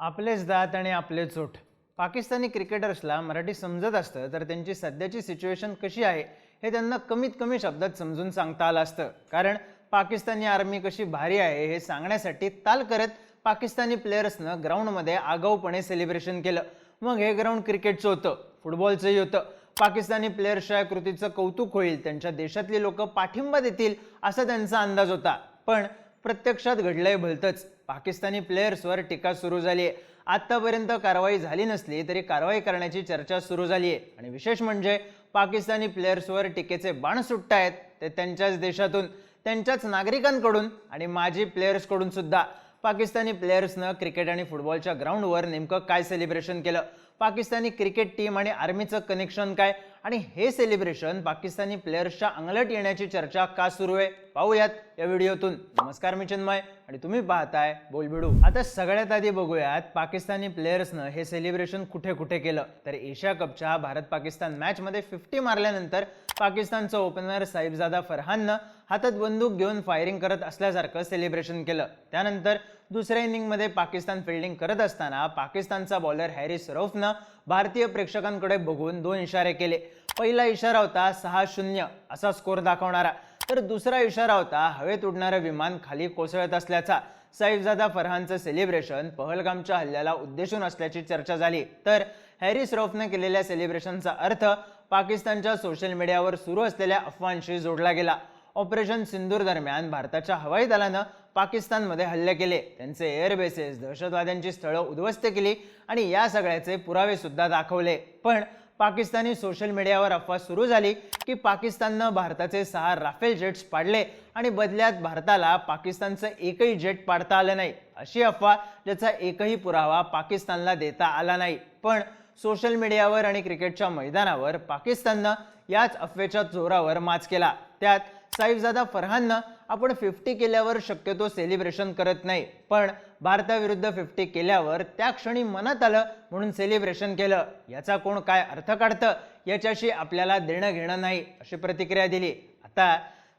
आपलेच दात आणि आपले ओठ पाकिस्तानी क्रिकेटर्सला मराठी समजत असतं तर त्यांची सध्याची सिच्युएशन कशी आहे हे त्यांना कमीत कमी शब्दात समजून सांगता आलं असतं. कारण पाकिस्तानी आर्मी कशी भारी आहे हे सांगण्यासाठी ताल करत पाकिस्तानी प्लेयर्सनं ग्राउंडमध्ये आगाऊपणे सेलिब्रेशन केलं. मग हे ग्राउंड क्रिकेटचं होतं फुटबॉलचंही होतं. पाकिस्तानी प्लेयर्सच्या कृतीचं कौतुक होईल त्यांच्या देशातली लोक पाठिंबा देतील असा त्यांचा अंदाज होता. पण प्रत्यक्षात घडलंय भलतंच. पाकिस्तानी प्लेयर्सवर टीका सुरू झाली आहे. आत्तापर्यंत कारवाई झाली नसली तरी कारवाई करण्याची चर्चा सुरू झाली आहे. आणि विशेष म्हणजे पाकिस्तानी प्लेयर्सवर टीकेचे बाण सुटतायत ते त्यांच्याच देशातून त्यांच्याच नागरिकांकडून आणि माजी प्लेयर्सकडून सुद्धा. पाकिस्तानी प्लेयर्सनं क्रिकेट आणि फुटबॉलच्या ग्राउंडवर नेमकं काय सेलिब्रेशन केलं? पाकिस्तानी क्रिकेट टीम आणि आर्मीचं कनेक्शन काय? आणि हे सेलिब्रेशन पाकिस्तानी प्लेयर्सच्या अंगलट येण्याची चर्चा का सुरू आहे? पाहूयात या व्हिडिओतून. नमस्कार मी चिन्मय. आणि तुम्ही पाहताय बोलबिडू. आता सगळ्यात आधी बघूयात पाकिस्तानी प्लेयर्सनं हे सेलिब्रेशन कुठे कुठे केलं? तर एशिया कपच्या भारत पाकिस्तान मॅचमध्ये फिफ्टी मारल्यानंतर पाकिस्तानचं ओपनर साहिबजादा फरहाननं हातात बंदूक घेऊन फायरिंग करत असल्यासारखं सेलिब्रेशन केलं. त्यानंतर दुसऱ्या इनिंगमध्ये पाकिस्तान फिल्डिंग करत असताना पाकिस्तानचा बॉलर हॅरिस रौफनं भारतीय प्रेक्षकांकडे बघून दोन इशारे केले. पहिला इशारा होता सहा शून्य असा स्कोर दाखवणारा. तर दुसरा इशारा होता हवेत उडणारं विमान खाली कोसळत असल्याचा. साहिबजादा फरहानचं सेलिब्रेशन पहलगामच्या हल्ल्याला उद्देशून असल्याची चर्चा झाली. तर हॅरिस रौफनं केलेल्या सेलिब्रेशनचा अर्थ पाकिस्तानच्या सोशल मीडियावर सुरू असलेल्या अफवांशी जोडला गेला. ऑपरेशन सिंदूर दरम्यान भारताच्या हवाई दलानं पाकिस्तानमध्ये हल्ले केले. त्यांचे एअर बेसेस दहशतवाद्यांची स्थळं उद्ध्वस्त केली आणि या सगळ्याचे पुरावे सुद्धा दाखवले. पण पाकिस्तानी सोशल मीडियावर अफवा सुरू झाली की पाकिस्ताननं भारताचे सहा राफेल जेट्स पाडले आणि बदल्यात भारताला पाकिस्तानचं एकही जेट पाडता आलं नाही. अशी अफवा ज्याचा एकही पुरावा पाकिस्तानला देता आला नाही. पण सोशल मीडियावर आणि क्रिकेटच्या मैदानावर पाकिस्ताननं याच अफवेच्या जोरावर माच केला. त्यात साहिबजादा फरहाननं आपण फिफ्टी केल्यावर शक्यतो सेलिब्रेशन करत नाही. पण भारताविरुद्ध फिफ्टी केल्यावर त्या क्षणी मनात आलं म्हणून सेलिब्रेशन केलं. याचा कोण काय अर्थ काढतं? याच्याशी आपल्याला देणं घेणं नाही अशी प्रतिक्रिया दिली. आता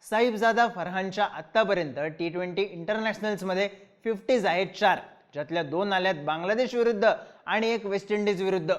साहिबजादा फरहानच्या आत्तापर्यंत टी ट्वेंटी इंटरनॅशनल्समध्ये फिफ्टीज आहेत चार. ज्यातल्या दोन आल्यात बांगलादेश विरुद्ध आणि एक वेस्ट इंडिज विरुद्ध.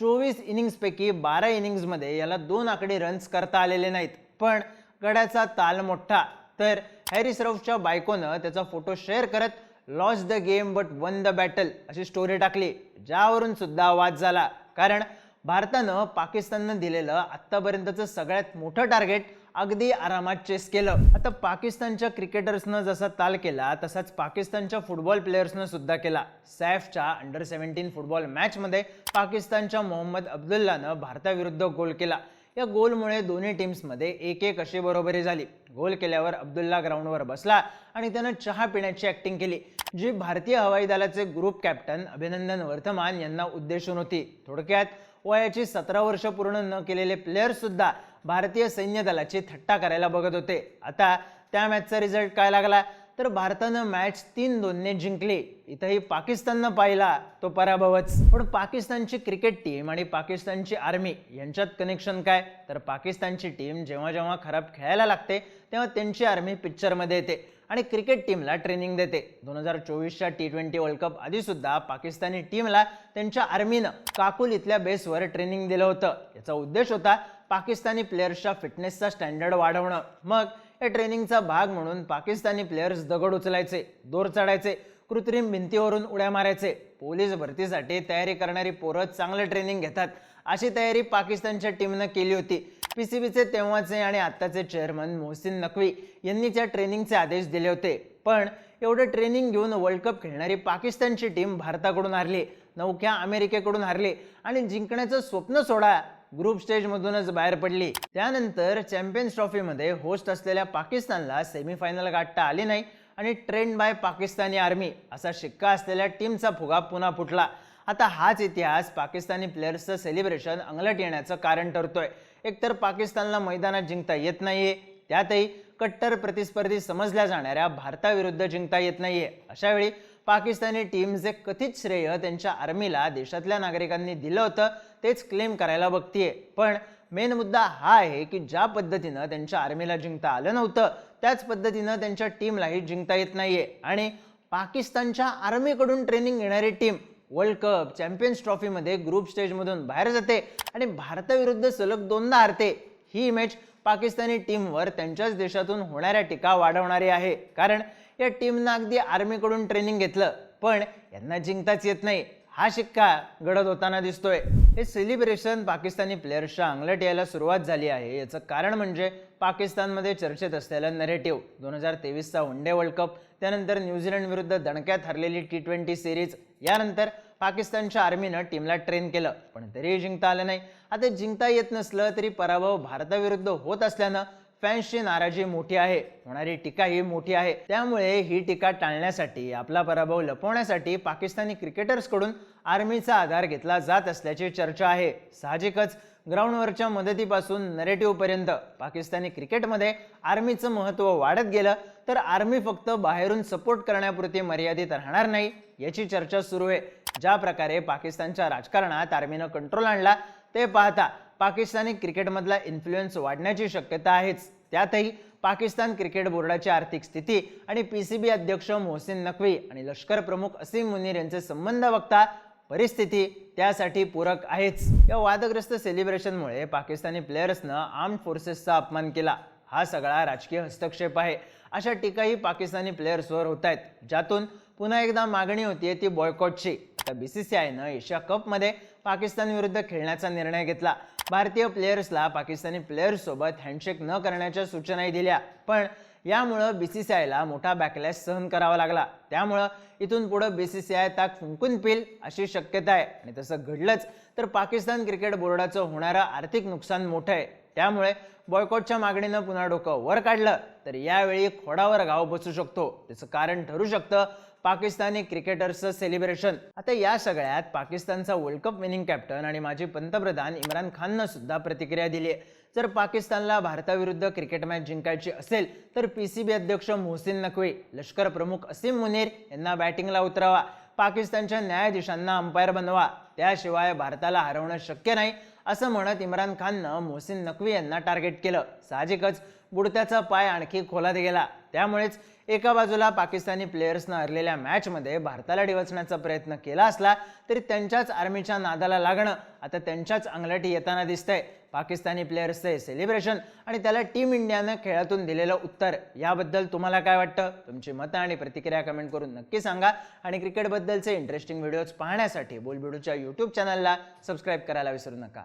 चोवीस इनिंग्सपैकी बारा इनिंग्समध्ये याला दोन आकडी रन्स करता आलेले नाहीत. पण गड्याचा ताल मोठा. तर हॅरिस रौफच्या बायकोनं त्याचा फोटो शेअर करत lost the game but won the battle अशी स्टोरी टाकली ज्यावरून सुद्धा वाद झाला. कारण भारतानं पाकिस्ताननं दिलेलं आत्तापर्यंतचं सगळ्यात मोठं टार्गेट अगदी आरामात चेस केलं. आता पाकिस्तानच्या क्रिकेटर्सनं जसा ताल केला तसाच पाकिस्तानच्या फुटबॉल प्लेयर्सनं सुद्धा केला. सॅफच्या अंडर सेव्हन्टीन फुटबॉल मॅचमध्ये पाकिस्तानच्या मोहम्मद अब्दुल्लानं भारताविरुद्ध गोल केला. या गोलमुळे दोन्ही टीम्समध्ये एक एक अशी बरोबरी झाली. गोल केल्यावर अब्दुल्ला ग्राउंडवर बसला आणि त्यानं चहा पिण्याची ॲक्टिंग केली जी भारतीय हवाई दलाचे ग्रुप कॅप्टन अभिनंदन वर्धमान यांना उद्देशून होती. थोडक्यात वयाची सतरा वर्ष पूर्ण न केलेले प्लेयर सुद्धा भारतीय सैन्य दलाची थट्टा करायला बघत होते. आता त्या मॅचचा रिझल्ट काय लागला? तर भारतानं मॅच तीन दोनने जिंकली. इथंही पाकिस्ताननं पाहिला तो पराभवच. पण पाकिस्तानची क्रिकेट टीम आणि पाकिस्तानची आर्मी यांच्यात कनेक्शन काय? तर पाकिस्तानची टीम जेव्हा जेव्हा खराब खेळायला लागते तेव्हा त्यांची आर्मी पिक्चरमध्ये येते आणि क्रिकेट टीमला ट्रेनिंग देते. दोन हजार चोवीसच्या टी ट्वेंटी वर्ल्ड कप आधी सुद्धा पाकिस्तानी टीमला त्यांच्या आर्मीनं काकुल इथल्या बेसवर ट्रेनिंग दिलं होतं. याचा उद्देश होता पाकिस्तानी प्लेयर्सच्या फिटनेसचा स्टँडर्ड वाढवणं. मग या ट्रेनिंगचा भाग म्हणून पाकिस्तानी प्लेयर्स दगड उचलायचे दोर चढायचे कृत्रिम भिंतीवरून उड्या मारायचे. पोलीस भरतीसाठी तयारी करणारी पोरं चांगलं ट्रेनिंग घेतात अशी तयारी पाकिस्तानच्या टीमनं केली होती. पी सी बीचे तेव्हाचे आणि आत्ताचे चेअरमन मोहसिन नकवी यांनी त्या ट्रेनिंगचे आदेश दिले होते. पण एवढं ट्रेनिंग घेऊन वर्ल्ड कप खेळणारी पाकिस्तानची टीम भारताकडून हारली नौक्या अमेरिकेकडून हारली आणि जिंकण्याचं स्वप्न सोडा ग्रुप स्टेजमधूनच बाहेर पडली. त्यानंतर चॅम्पियन्स ट्रॉफीमध्ये होस्ट असलेल्या पाकिस्तानला सेमीफायनल गाठता आली नाही आणि ट्रेंड बाय पाकिस्तानी आर्मी असा शिक्का असलेल्या टीमचा फुगा पुन्हा फुटला. आता हाच इतिहास पाकिस्तानी प्लेयर्सचं सेलिब्रेशन अंगलट येण्याचं कारण ठरतोय. एकतर पाकिस्तानला मैदानात जिंकता येत नाहीये त्यातही कट्टर प्रतिस्पर्धी समजल्या जाणाऱ्या भारताविरुद्ध जिंकता येत नाहीये. अशा वेळी पाकिस्तानी टीमचे कथित श्रेय त्यांच्या आर्मीला देशातल्या नागरिकांनी दिलं होतं तेच क्लेम करायला बघतीये. पण मेन मुद्दा हा आहे की ज्या पद्धतीनं त्यांच्या आर्मीला जिंकता आलं नव्हतं त्याच पद्धतीनं त्यांच्या टीमलाही जिंकता येत नाहीये. आणि पाकिस्तानच्या आर्मीकडून ट्रेनिंग घेणारी टीम वर्ल्ड कप चॅम्पियन्स ट्रॉफीमध्ये ग्रुप स्टेजमधून बाहेर जाते आणि भारताविरुद्ध सलग दोनदा हारते. ही इमेज पाकिस्तानी टीमवर त्यांच्याच देशातून होणाऱ्या टीका वाढवणारी आहे. कारण या टीमनं अगदी आर्मीकडून ट्रेनिंग घेतलं पण यांना जिंकताच येत नाही. हा शिक्का घडत होताना दिसतोय. हे सेलिब्रेशन पाकिस्तानी प्लेयर्सच्या अंगलट यायला सुरुवात झाली आहे. याचं कारण म्हणजे पाकिस्तानमध्ये चर्चेत असलेलं नरेटिव्ह दोन हजार तेवीसचा वन डे वर्ल्ड कप त्यानंतर न्यूझीलंड विरुद्ध दणक्यात हरलेली टी ट्वेंटी सिरीज यानंतर पाकिस्तानच्या आर्मीनं टीमला ट्रेन केलं पण तरीही जिंकता आलं नाही. आता जिंकता येत नसलं तरी पराभव भारताविरुद्ध होत असल्यानं फॅन्सची नाराजी मोठी आहे होणारी टीका ही मोठी आहे. त्यामुळे ही टीका टाळण्यासाठी आपला पराभव लपवण्यासाठी पाकिस्तानी क्रिकेटर्सकडून आर्मीचा आधार घेतला जात असल्याची चर्चा आहे. साहजिकच ग्राउंडवरच्या मदतीपासून नरेटिव्हपर्यंत पाकिस्तानी क्रिकेटमध्ये आर्मीचं महत्त्व वाढत गेलं तर आर्मी फक्त बाहेरून सपोर्ट करण्यापुरती मर्यादित राहणार नाही याची चर्चा सुरू आहे. ज्या प्रकारे पाकिस्तानच्या राजकारणात आर्मीनं कंट्रोल आणला ते पाहता पाकिस्तानी क्रिकेटमधला इन्फ्लुएन्स वाढण्याची शक्यता आहेच. त्यातही पाकिस्तान क्रिकेट बोर्डाची आर्थिक स्थिती आणि पी सी बी अध्यक्ष मोहसिन नकवी आणि लष्कर प्रमुख असीम मुनीर यांचे संबंध बघता परिस्थिती त्यासाठी पूरक आहेच. या वादग्रस्त सेलिब्रेशनमुळे पाकिस्तानी प्लेयर्सनं आर्म्ड फोर्सेसचा अपमान केला. हा सगळा राजकीय हस्तक्षेप आहे. अशा टीकाही पाकिस्तानी प्लेयर्सवर होत आहेत ज्यातून पुन्हा एकदा मागणी होती ती बॉयकॉटची तर बी सी सी आयनं एशिया कपमध्ये पाकिस्तान विरुद्ध खेळण्याचा निर्णय घेतला. भारतीय प्लेयर्सला पाकिस्तानी प्लेयर्ससोबत हँडशेक न करण्याच्या सूचनाही दिल्या. पण यामुळं बी सी सी आयला मोठा बॅकलॅश सहन करावा लागला. त्यामुळं इथून पुढं बी सी सी आय ताक फुंकून पिल अशी शक्यता आहे. आणि तसं घडलंच तर पाकिस्तान क्रिकेट बोर्डाचं होणारं आर्थिक नुकसान मोठं आहे. त्यामुळे बॉयकॉटच्या मागणीनं पुन्हा डोकं वर काढलं तर यावेळी खोडावर गाव बसू शकतो. त्याचं कारण ठरू शकतं पाकिस्तानी क्रिकेटर्सचं सेलिब्रेशन आता या सगळ्यात पाकिस्तानचा वर्ल्ड कप विनिंग कॅप्टन आणि माजी पंतप्रधान इम्रान खाननं सुद्धा प्रतिक्रिया दिली आहे. जर पाकिस्तानला भारताविरुद्ध क्रिकेट मॅच जिंकायची असेल तर पी सी बी अध्यक्ष मोहसिन नकवी लष्कर प्रमुख असीम मुनीर यांना बॅटिंगला उतरावा. पाकिस्तानच्या न्यायाधीशांना अंपायर बनवा. त्याशिवाय भारताला हरवणं शक्य नाही असं म्हणत इम्रान खाननं मोहसिन नकवी यांना टार्गेट केलं. साहजिकच बुडत्याचा पाय आणखी खोलात गेला. त्यामुळेच एका बाजूला पाकिस्तानी प्लेयर्सनं हरलेल्या मॅचमध्ये भारताला डिवचण्याचा प्रयत्न केला असला तरी त्यांच्याच आर्मीच्या नादाला लागणं आता त्यांच्याच अंगलटी येताना दिसतंय. पाकिस्तानी प्लेयर्सचे सेलिब्रेशन आणि त्याला टीम इंडियानं खेळातून दिलेलं उत्तर. याबद्दल तुम्हाला काय वाटतं? तुमची मतं आणि प्रतिक्रिया कमेंट करून नक्की सांगा. आणि क्रिकेटबद्दलचे इंटरेस्टिंग व्हिडिओज पाहण्यासाठी बोलबिडूच्या यूट्यूब चॅनलला सबस्क्राईब करायला विसरू नका.